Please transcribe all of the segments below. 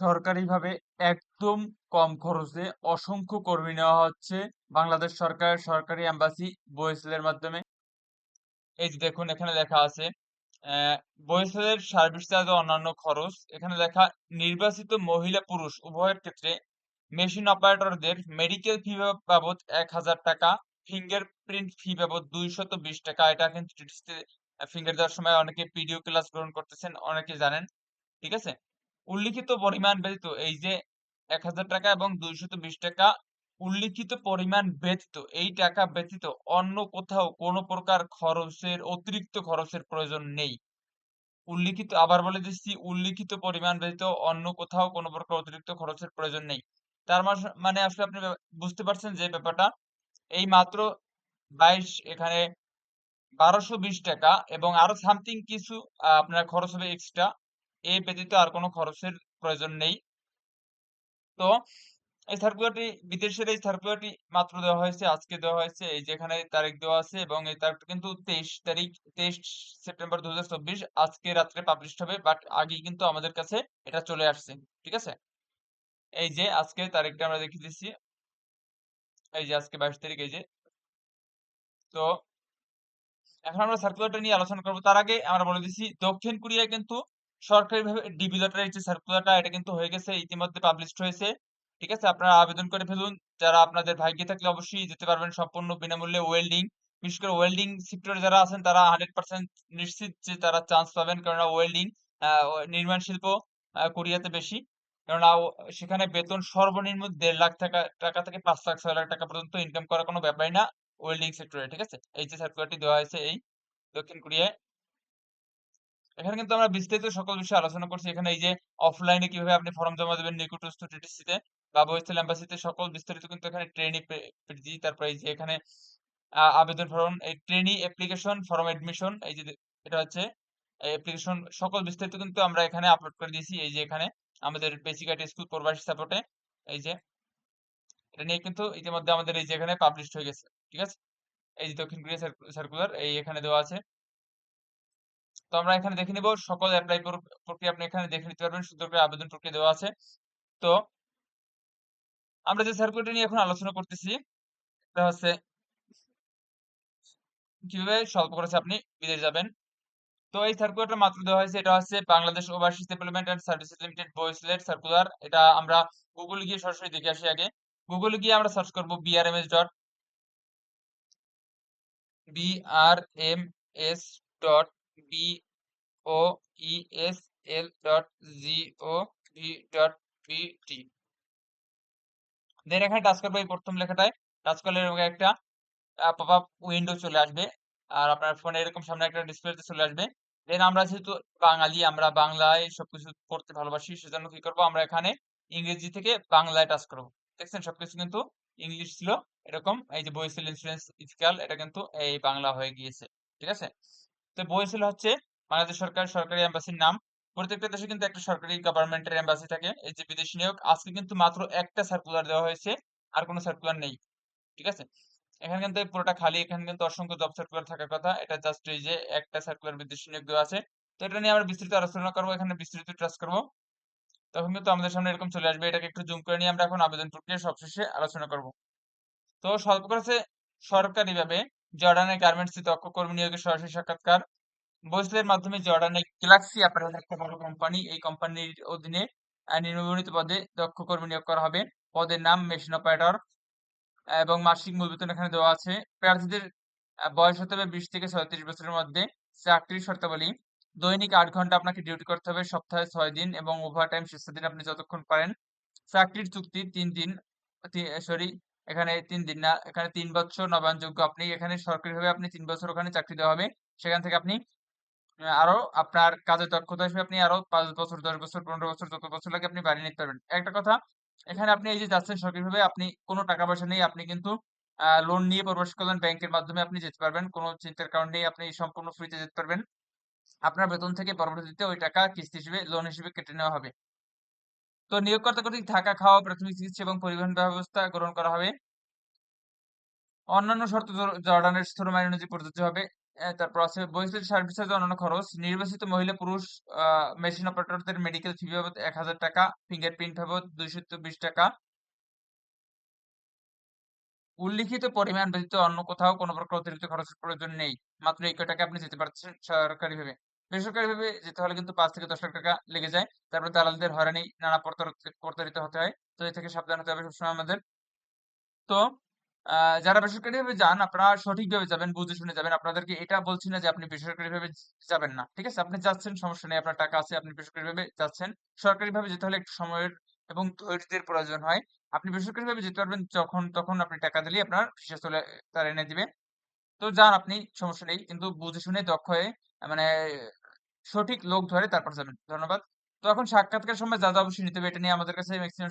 সরকারিভাবে একদম কম খরচে অসংখ্য কর্মী নেওয়া হচ্ছে বাংলাদেশ সরকারের সরকারি এম্বাসি বয়েসেলের মাধ্যমে। এই যে দেখুন, এখানে লেখা আছে বয়েসেলের সার্ভিস চার্জ অন্যান্য খরচ। এখানে লেখা, নির্বাচিত মহিলা পুরুষ উভয়ের ক্ষেত্রে মেশিন অপারেটরদের মেডিকেল ফি বাবদ এক হাজার টাকা ফিঙ্গার প্রিন্ট ফি বাবদ দুইশত বিশ টাকা। এটা কিন্তু ফিঙ্গার দেওয়ার সময় অনেকে পিডিও ক্লাস গ্রহণ করতেছেন, অনেকে জানেন, ঠিক আছে? উল্লিখিত পরিমাণ ব্যতীত, এই যে এক হাজার টাকা এবং দুইশত বিশ টাকা উল্লিখিত পরিমাণ ব্যতীত, এই টাকা ব্যতীত অন্য কোথাও কোনো প্রকার খরচের, অতিরিক্ত খরচের প্রয়োজন নেই। উল্লিখিত, আবার বলে দিচ্ছি, উল্লিখিত পরিমাণ ব্যতীত অন্য কোথাও কোনো প্রকার অতিরিক্ত খরচের প্রয়োজন নেই। তার মানে আসলে আপনি বুঝতে পারছেন যে ব্যাপারটা? এই মাত্র বাইশ, এখানে বারোশো টাকা এবং আরও সামথিং কিছু আপনার খরচ হবে এক্সট্রা। এই ব্যতীত আর কোনো খরচের প্রয়োজন নেই। তো, এই সার্কুলারটি, বিদেশের এই সার্কুলারটি মাত্র দেওয়া হয়েছে, আজকে দেওয়া হয়েছে, এই যেখানে তারিখ দেওয়া আছে এবং এই তারিখটা কিন্তু তেইশ তারিখ, তেইশ সেপ্টেম্বর দু আজকে রাত্রে পাবলিশ হবে বাট আগেই কিন্তু আমাদের কাছে এটা চলে আসছে, ঠিক আছে? এই যে আজকে তারিখটা আমরা দেখিয়ে দিচ্ছি। এই যে, আজকে বাইশ তারিখ, এই যে। তো, এখন আমরা সার্কুলারটা নিয়ে আলোচনা করব। তার আগে আমরা বলে দিচ্ছি, দক্ষিণ কোরিয়ায় কিন্তু সরকারিভাবে ডিবি লটারির যে সার্কুলারটা এটা কিন্তু হয়ে গেছে, ইতিমধ্যে পাবলিশড হয়েছে। ঠিক আছে? আপনারা আবেদন করে ফেলুন। যারা আপনাদের ভাগ্যে থাকলে অবশ্যই যেতে পারবেন সম্পূর্ণ বিনামূল্যে ওয়েল্ডিং বিশেষ করে ওয়েল্ডিং সেক্টরে যারা আছেন, তারা হান্ড্রেড পার্সেন্ট নিশ্চিত যে তারা চান্স পাবেন। কেননা ওয়েল্ডিং নির্মাণ শিল্প কোরিয়াতে বেশি। কেননা সেখানে বেতন সর্বনিম্ন দেড় লাখ টাকা টাকা থেকে পাঁচ লাখ, ছয় লাখ টাকা পর্যন্ত ইনকাম করার কোনো ব্যাপারই না ওয়েল্ডিং সেক্টরে ঠিক আছে? এই যে সার্কুলারটি দেওয়া হয়েছে এই দক্ষিণ কোরিয়ায়। এখানে কিন্তু আমরা বিস্তারিত সকল বিষয়ে আলোচনা করছি। এখানে এই যে অফলাইনে কীভাবে আপনি ফর্ম জমা দেবেন, নিকটস্থ টিটিসিতে বা বৈস্থল এম্বাসিতে সকল বিস্তারিত কিন্তু এখানে ট্রেনি পেজি তারপরে এই যে এখানে আবেদন ফর্ম এই ট্রেনি অ্যাপ্লিকেশন ফর্ম এডমিশন এই যে এটা হচ্ছে অ্যাপ্লিকেশন সকল বিস্তারিত কিন্তু আমরা এখানে আপলোড করে দিয়েছি। এই যে এখানে আমাদের বেসিক আইটি স্কুল প্রবাসী সাপোর্টে এই যে এটা নিয়ে কিন্তু ইতিমধ্যে আমাদের এই যে এখানে পাবলিশ হয়ে গেছে। ঠিক আছে? এই যে দক্ষিণ কোরিয়া সার্কুলার এই এখানে দেওয়া আছে। তো আমরা এখানে দেখে নিব, সকল অ্যাপ্লাই প্রক্রিয়া আপনি এখানে দেখে নিতে পারবেন। করে আবেদন প্রক্রিয়া দেওয়া আছে। তো আমরা যে সার্কুলারটা নিয়ে এখন আলোচনা করতেছি এটা হচ্ছে কীভাবে স্বল্প খরচে আপনি বিদেশ যাবেন। তো এই সার্কুলারটা মাত্র দেওয়া হয়েছে, এটা হচ্ছে Bangladesh overseas development and services limited বয়েসলেট circular এটা আমরা গুগল গিয়ে সরাসরি দেখে আসি আগে। গুগলে গিয়ে আমরা সার্চ করব BRMS dot BRMS dot B dot G dot BT then এখানে টাচ করব এই প্রথম লেখাটায়। টাচ করলে এরকম একটা পপ আপ উইন্ডো চলে আসবে। আর আপনার ফোনে এরকম সামনে একটা ডিসপ্লেতে চলে আসবে। দেন আমরা যেহেতু বাঙালি, আমরা বাংলায় সবকিছু পড়তে ভালোবাসি, সেজন্য কি করব? আমরা এখানে ইংরেজি থেকে বাংলায় টাচ করব। দেখছেন? সবকিছু কিন্তু ইংলিশ ছিল। এরকম, এই যে বইসেল ইন্স্যুরেন্স ইথিক্যাল এটা কিন্তু এই বাংলা হয়ে গিয়েছে। ঠিক আছে? তো বইসেল হচ্ছে বাংলাদেশ সরকার, সরকারি এম্বাসির নাম। প্রত্যেকটা দেশে কিন্তু একটা সরকারি গভর্নমেন্টের এম্বাসি থাকে। এই যে বিদেশি নিয়োগ, আজকে কিন্তু মাত্র একটা সার্কুলার দেওয়া হয়েছে, আর কোনো সার্কুলার নেই। ঠিক আছে? এখানে কিন্তু পুরোটা খালি, এখানে কিন্তু অসংখ্য জব সার্কুলার থাকার কথা। এটা জাস্ট এই যে একটা সার্কুলার বিদেশি নিয়োগ দেওয়া আছে। তো এটা নিয়ে আমরা বিস্তৃত আলোচনা করব, এখানে বিস্তৃত ট্রাস করব। তখন কিন্তু আমাদের সামনে এরকম চলে আসবে। এটাকে একটু জুম করে নিয়ে আমরা এখন আবেদন প্রক্রিয়া সবশেষে আলোচনা করব। তো স্বল্প খরচে সরকারিভাবে জর্ডানের গার্মেন্টস দক্ষ কর্মী নিয়োগের সরাসরি সাক্ষাৎকার। বৈসলের মাধ্যমে জর্ডানের গ্যালাক্সি অ্যাপারেল একটা বড় কোম্পানি এই কোম্পানির অধীনে নিম্নবর্ণিত পদে দক্ষ কর্মী নিয়োগ করা হবে। পদের নাম মেশিন অপারেটর এবং মাসিক মূল বেতন এখানে দেওয়া আছে। প্রার্থীদের বয়স হতে হবে বিশ থেকে ছয়ত্রিশ বছরের মধ্যে। চাকরির শর্তাবলী, দৈনিক আট ঘণ্টা আপনাকে ডিউটি করতে হবে, সপ্তাহে ছয় দিন এবং ওভার টাইম শেষের দিন আপনি যতক্ষণ পারেন। চাকরির চুক্তি তিন দিন সরি এখানে তিন দিন না, এখানে তিন বছর নবায়নযোগ্য। আপনি এখানে সরকারিভাবে আপনি তিন বছর ওখানে চাকরি দেওয়া হবে। সেখান থেকে আপনি আরও আপনার কাজের দক্ষতা হিসেবে আপনি আরও পাঁচ বছর, দশ বছর, পনেরো বছর, যত বছর লাগে আপনি বাড়িয়ে নিতে পারবেন। একটা কথা, এখানে আপনি এই যে যাচ্ছেন সরকারিভাবে, আপনি কোনো টাকা পয়সা নেই, আপনি কিন্তু লোন নিয়ে প্রবেশ করলেন ব্যাংকের মাধ্যমে, আপনি যেতে পারবেন। কোনো চিন্তার কারণ নেই, আপনি সম্পূর্ণ ফ্রিতে যেতে পারবেন। আপনার বেতন থেকে পরবর্তীতে ওই টাকা কিস্তি হিসেবে লোন হিসেবে কেটে নেওয়া হবে। তো নিয়োগকর্তা কর্তৃক থাকা, খাওয়া, প্রাথমিক চিকিৎসা এবং পরিবহন ব্যবস্থা গ্রহণ করা হবে। অন্যান্য শর্ত জর্ডানের স্থির আইন অনুযায়ী প্রযোজ্য হবে। তারপর আছে, বহিষ্কৃত সার্ভিসের অন্যান্য খরচ। নির্বাচিত মহিলা, পুরুষ মেশিন অপারেটরদের মেডিকেল ফি বাবদ এক হাজার টাকা ফিঙ্গারপ্রিন্ট বাবদ দুইশো বিশ টাকা। উল্লিখিত পরিমাণ ব্যতীত অন্য কোথাও কোনো প্রকার অতিরিক্ত খরচের প্রয়োজন নেই। মাত্র এই টাকা আপনি যেতে পারছেন সরকারিভাবে। বেসরকারিভাবে যেতে হলে কিন্তু পাঁচ থেকে দশ লাখ টাকা লেগে যায়। তারপর দালালদের হয়রানি নানা প্রতারিত হতে হয়। তো এ থেকে সাবধান হতে হবে সবসময় আমাদের। তো যারা বেসরকারিভাবে যান, আপনারা সঠিকভাবে যাবেন, বুঝে শুনে যাবেন। আপনাদেরকে এটা বলছি না যে আপনি বেসরকারিভাবে যাবেন না। ঠিক আছে? আপনি যাচ্ছেন, সমস্যা নেই। আপনার টাকা আছে, আপনি বেসরকারিভাবে যাচ্ছেন। সরকারিভাবে যেতে হলে একটু সময়ের এবং ধৈর্যের প্রয়োজন হয়। আপনি বেসরকারি ভাবে যেতে পারবেন যখন, তখন আপনি টাকা দিলে আপনার ভিসা চলে তারা এনে দিবে। তো যান আপনি, সমস্যা নেই। কিন্তু বুঝে শুনে দক্ষ হয়ে মানে সঠিক লোক ধরে তারপর যাবেন। ধন্যবাদ। তো এখন সাক্ষাৎকার সময় যা যা অবশ্যই নিতে হবে, এটা নিয়ে আমাদের কাছে ম্যাক্সিমাম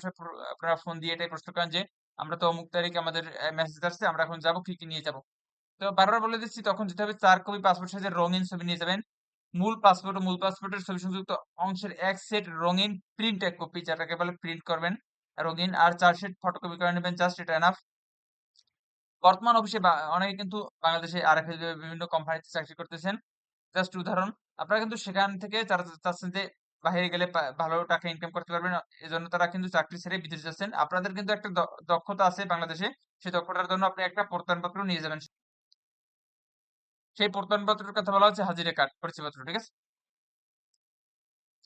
আপনারা ফোন দিয়ে এটাই প্রশ্ন করেন যে, আমরা তো অমুক তারিখ আমাদের মেসেজ আসছে, আমরা এখন যাব, কি কি নিয়ে যাব? তো বারবার বলে দিচ্ছি, তখন যেতে হবে, চার কপি পাসপোর্ট সাইজের রঙিন ছবি নিয়ে যাবেন। মূল পাসপোর্ট ও মূল পাসপোর্টের ছবি সংযুক্ত অংশের এক সেট রঙিন প্রিন্ট এক কপি যেটাকে বলে প্রিন্ট করবেন, রঙিন, আর চার সেট ফটোকপি করে নেবেন জাস্ট এটা এনাফ বর্তমান অফিসে অনেকে কিন্তু বাংলাদেশে আরএফএল বিভিন্ন কোম্পানিতে চাকরি করতেছেন। জাস্ট উদাহরণ আপনারা কিন্তু সেখান থেকে যারা চাচ্ছেন যে বাইরে গেলে ভালো টাকা ইনকাম করতে পারবেন। এজন্য তারা কিন্তু চাকরি ছেড়ে বিদেশে যাচ্ছেন। আপনাদের কিন্তু একটা দক্ষতা আছে বাংলাদেশে। সেই দক্ষতার জন্য আপনি একটা প্রত্যয়নপত্র নিয়ে যাবেন। সেই প্রত্যয়নপত্রের কথা বলা হচ্ছে হাজিরা কার্ড, পরিচয়পত্র, ঠিক আছে?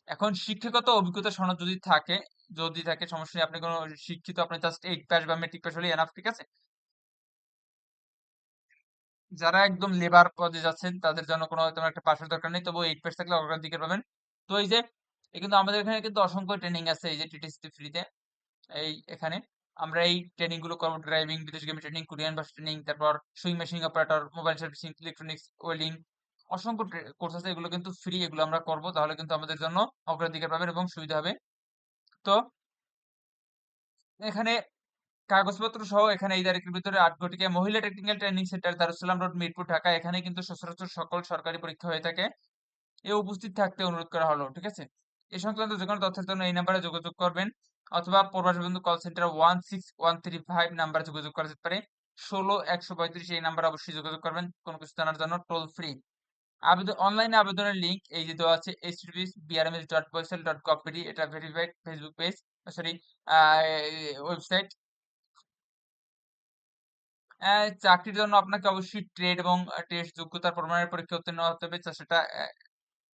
এখন শিক্ষাগত অভিজ্ঞতা সনদ যদি থাকে যদি থাকে, সমস্যা নেই। আপনি কোনো শিক্ষিত, আপনি জাস্ট এইট পাস বা মেট্রিক পাস হলে এনাফ ঠিক আছে? যারা একদম লেবার পদে যাচ্ছেন, তাদের জন্য কোনো তেমন একটা পাশের দরকার নেই। তবু এইট পাস থাকলে অগ্রাধিকার পাবেন। তো এই যে কিন্তু আমাদের এখানে কিন্তু অসংখ্য ট্রেনিং আছে এই যে টিটিসি ফ্রিতে এই এখানে আমরা এই ট্রেনিংগুলো করব। ড্রাইভিং বিদেশ গেম ট্রেনিং কোরিয়ান ভাষা ট্রেনিং তারপর sewing machine operator mobile servicing electronics welding অসংখ্য কোর্স আছে। এগুলো কিন্তু ফ্রি এগুলো আমরা করব। তাহলে কিন্তু আমাদের জন্য অগ্রাধিকার পাবেন এবং সুবিধা হবে। তো এখানে কাগজপত্র সহ এখানে এই তারিখের ভিতরে আট ঘটিকা মহিলা technical training centre Darussalam road Mirpur, Dhaka. এখানে কিন্তু সচরাচর সকল সরকারি পরীক্ষা হয়ে থাকে। এ উপস্থিত থাকতে অনুরোধ করা হলো, ঠিক আছে? এ সংক্রান্ত যে কোনো তথ্যের জন্য এই নাম্বারে যোগাযোগ করবেন, অথবা প্রবাসী বন্ধু call centre one six one three five নাম্বারে যোগাযোগ করা যেতে পারে। ষোলো একশো পঁয়ত্রিশ এই নাম্বারে অবশ্যই যোগাযোগ করবেন, কোনো কিছু জানার জন্য টোল ফ্রি আবেদন অনলাইনে আবেদনের লিঙ্ক এই যে দেওয়া আছে H HTTPS BRMS dot BOESL dot কপিডি এটা verified Facebook page sorry website চাকরির জন্য আপনাকে অবশ্যই ট্রেড এবং টেস্ট যোগ্যতার প্রমাণের পরীক্ষা উত্তীর্ণ হতে হবে। সেটা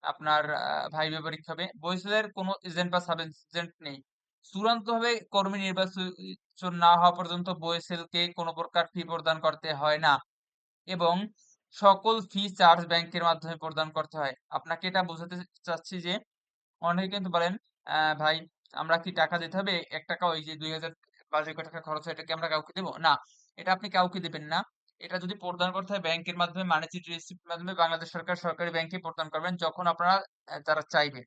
আপনার ভাইবে পরীক্ষা হবে। বরিশালের কোনো এজেন্ট বা সাব এজেন্ট নেই। চূড়ান্তভাবে কর্মী নির্বাচন না হওয়া পর্যন্ত বরিশালকে কোনো প্রকার ফি প্রদান করতে হয় না এবং সকল ফি চার্জ ব্যাংকের মাধ্যমে প্রদান করতে হয়। আপনাকে এটা বোঝাতে চাচ্ছি যে, অনেকে কিন্তু বলেন ভাই, আমরা কি টাকা দিতে হবে? এক টাকা ওই যে দুই হাজার পাঁচ কয় টাকা খরচ হয় এটা কি আমরা কাউকে দেবো? না। এটা আপনি কাউকে দিবেন না। এটা যদি প্রদান করতে হয় ব্যাংকের মাধ্যমে মানি রিসিপ্ট মাধ্যমে, বাংলাদেশ সরকার সরকারি ব্যাংকে প্রদান করবেন যখন আপনারা তারা চাইবে।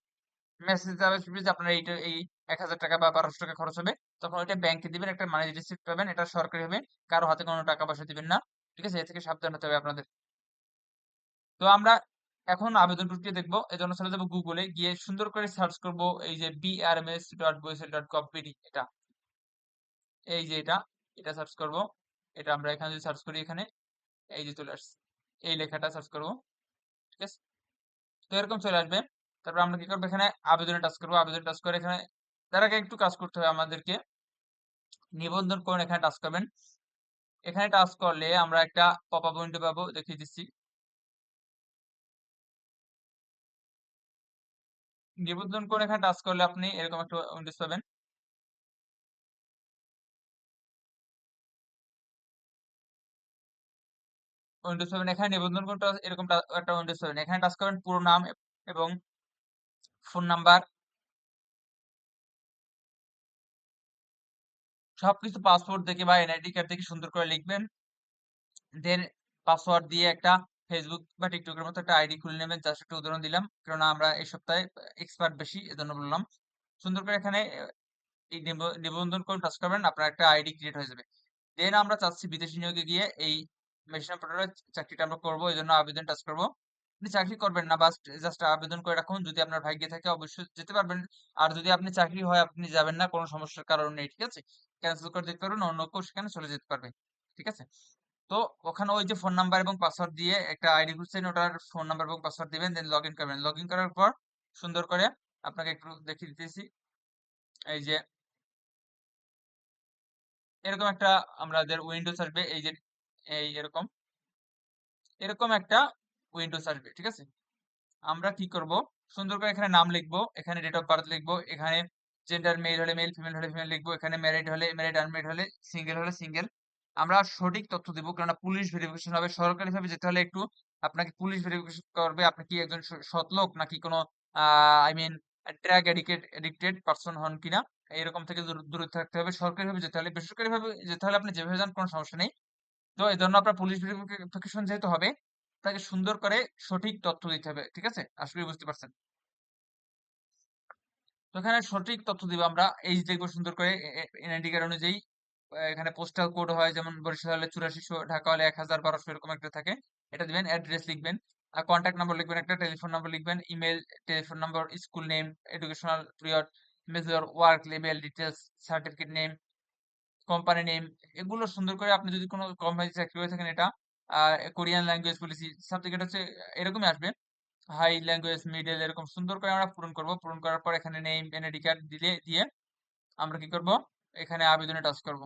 মেসেজ যাবে যে আপনার এইটা, এই এক হাজার টাকা বা বারোশো টাকা খরচ হবে। তখন ওইটা ব্যাংকে দিবেন, একটা মানি রিসিপ্ট পাবেন, এটা সরকারি হবে, কারও হাতে কোনো টাকা পয়সা দিবেন না। ঠিক আছে? এ থেকে সাবধান হতে হবে আপনাদের। তো আমরা এখন আবেদন প্রক্রিয়া দেখব, এজন্য চলে যাব গুগলে গিয়ে সুন্দর করে সার্চ করব, এই যে বিআরএমএস ডট বইসেল ডট কপিডি এটা। এই যে এটা এটা সার্চ করব। এটা আমরা এখানে যদি সার্চ করি এখানে, এই যে চলে আসছে, এই লেখাটা সার্চ করব, ঠিক আছে? তো এরকম চলে আসবে। তারপর আমরা কি করব? এখানে আবেদনে টাচ করব। আবেদন টাচ করে এখানে তার আগে একটু কাজ করতে হবে আমাদেরকে। নিবন্ধন করুন, এখানে টাচ করবেন। এখানে টাচ করলে আমরা একটা পপ আপ উইন্ডো পাবো, দেখিয়ে দিচ্ছি। নিবন্ধন করে এখানে টাচ করলে আপনি এরকম একটা উইন্ডোজ পাবেন। উইন্ডোজ পাবেন এখানে নিবন্ধন এরকম একটা উইন্ডোজ পাবেন এখানে টাচ করবেন পুরো নাম এবং ফোন নাম্বার সবকিছু বা এনআইডি কার্ড সুন্দর করে লিখবেন। দেন পাসওয়ার্ড দিয়ে একটা ফেসবুক বা টিকটকের মতো একটা আইডি খুলে নেবেন। জাস্ট একটা উদাহরণ দিলাম, কেননা আমরা এই সপ্তাহে এক্সপার্ট বেশি, এজন্য বললাম। সুন্দর করে এখানে নিবন্ধন করে টাচ করবেন, আপনার একটা আইডি ক্রিয়েট হয়ে যাবে। দেন আমরা চাচ্ছি বিদেশি নিয়োগে গিয়ে এই মেশিন অপারেটরের চাকরিটা আমরা করব, এই জন্য আবেদন টাচ করব। আপনি চাকরি করবেন না, বাস জাস্ট আবেদন করে রাখুন। যদি আপনার ভাগ্যে থাকে, অবশ্যই যেতে পারবেন। আর যদি আপনি চাকরি হয়, আপনি যাবেন না, কোনো সমস্যার কারণ নেই, ঠিক আছে? ক্যান্সেল করে দিতে পারবেন, অন্য কেউ সেখানে চলে যেতে পারবে, ঠিক আছে? তো ওখানে ওই যে ফোন নাম্বার এবং পাসওয়ার্ড দিয়ে একটা আইডি খুঁজছেন, ওটার ফোন নাম্বার এবং পাসওয়ার্ড দিবেন দেন লগ ইন করবেন। লগ ইন করার পর সুন্দর করে আপনাকে একটু দেখিয়ে দিতেছি। এই যে এরকম একটা আমাদের উইন্ডোজ আসবে এই যে এই এরকম এরকম একটা উইন্ডোজ আসবে, ঠিক আছে? আমরা কি করব? সুন্দর করে এখানে নাম লিখব, এখানে ডেট অফ বার্থ লিখব, এখানে জেন্ডার মেল হলে মেল ফিমেল হলে ফিমেল লিখব, এখানে ম্যারিড হলে ম্যারিড আনম্যারিড হলে সিঙ্গেল হলে সিঙ্গেল আমরা সঠিক তথ্য দিব, কেননা পুলিশ ভেরিফিকেশন হবে। সরকারি ভাবে যেতে হলে একটু আপনাকে পুলিশ ভেরিফিকেশন করবে। আপনি কি একজন সৎ নাকি কোনো I mean drug addict addicted person হন কিনা? এরকম থেকে দূর- থাকতে হবে। সরকারি ভাবে যেতে হলে বেসরকারি ভাবে যেতে হলে আপনি যেভাবে যান, কোনো সমস্যা নেই। তো এই জন্য আপনার পুলিশ ভেরিফিকেশন যেহেতু হবে, তাকে সুন্দর করে সঠিক তথ্য দিতে হবে, ঠিক আছে? করি বুঝতে পারছেন? তো এখানে সঠিক তথ্য দিব আমরা, এই দেখব সুন্দর করে এনআইডি কার্ড অনুযায়ী এখানে পোস্টাল কোড হয়, যেমন বরিশাল হলে চুরাশিশো ঢাকা হলে এক হাজার বারোশো, এরকম একটা থাকে, এটা দিবেন অ্যাড্রেস লিখবেন, আর কন্ট্যাক্ট নাম্বার লিখবেন একটা টেলিফোন নাম্বার লিখবেন email telephone number school name educational period major work level details certificate name company name এগুলো সুন্দর করে আপনি যদি কোনো কোম্পানি চাকরি করে থাকেন এটা কোরিয়ান ল্যাঙ্গুয়েজ পলিসি সাবজেক্ট হচ্ছে, এরকমই আসবে। হাই ল্যাঙ্গুয়েজ মিডল এরকম সুন্দর করে আমরা পূরণ করব। পূরণ করার পর এখানে নেম এনআইডি কার্ড দিলে, দিয়ে আমরা কি করব? এখানে আবেদনে টাচ করব।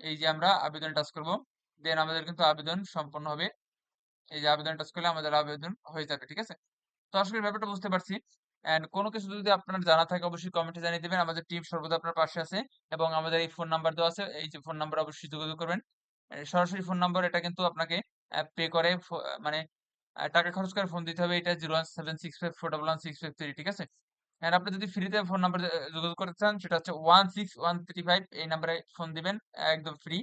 এই যে আমরা আবেদনে টাচ করব। দেন আমাদের কিন্তু আবেদন সম্পন্ন হবে। এই যে আবেদন টাচ করলে আমাদের আবেদন হয়ে যাবে, ঠিক আছে? তো আসলে ব্যাপারটা বুঝতে পারছি। এন্ড কোনো কিছু যদি আপনার জানা থাকে, অবশ্যই কমেন্টে জানিয়ে দেবেন। আমাদের টিম সর্বদা আপনার পাশে আছে এবং আমাদের এই ফোন নাম্বার দেওয়া আছে। এই যে ফোন নাম্বার অবশ্যই যোগাযোগ করবেন। সরাসরি ফোন নাম্বার এটা কিন্তু আপনাকে পে করে মানে টাকা খরচ করে ফোন দিতে হবে। এটা zero one seven six five four double one six five three ঠিক আছে? আর আপনি যদি ফ্রিতে ফোন নাম্বার যোগাযোগ করতে চান, সেটা হচ্ছে one six one three five এই নাম্বারে ফোন দিবেন, একদম ফ্রি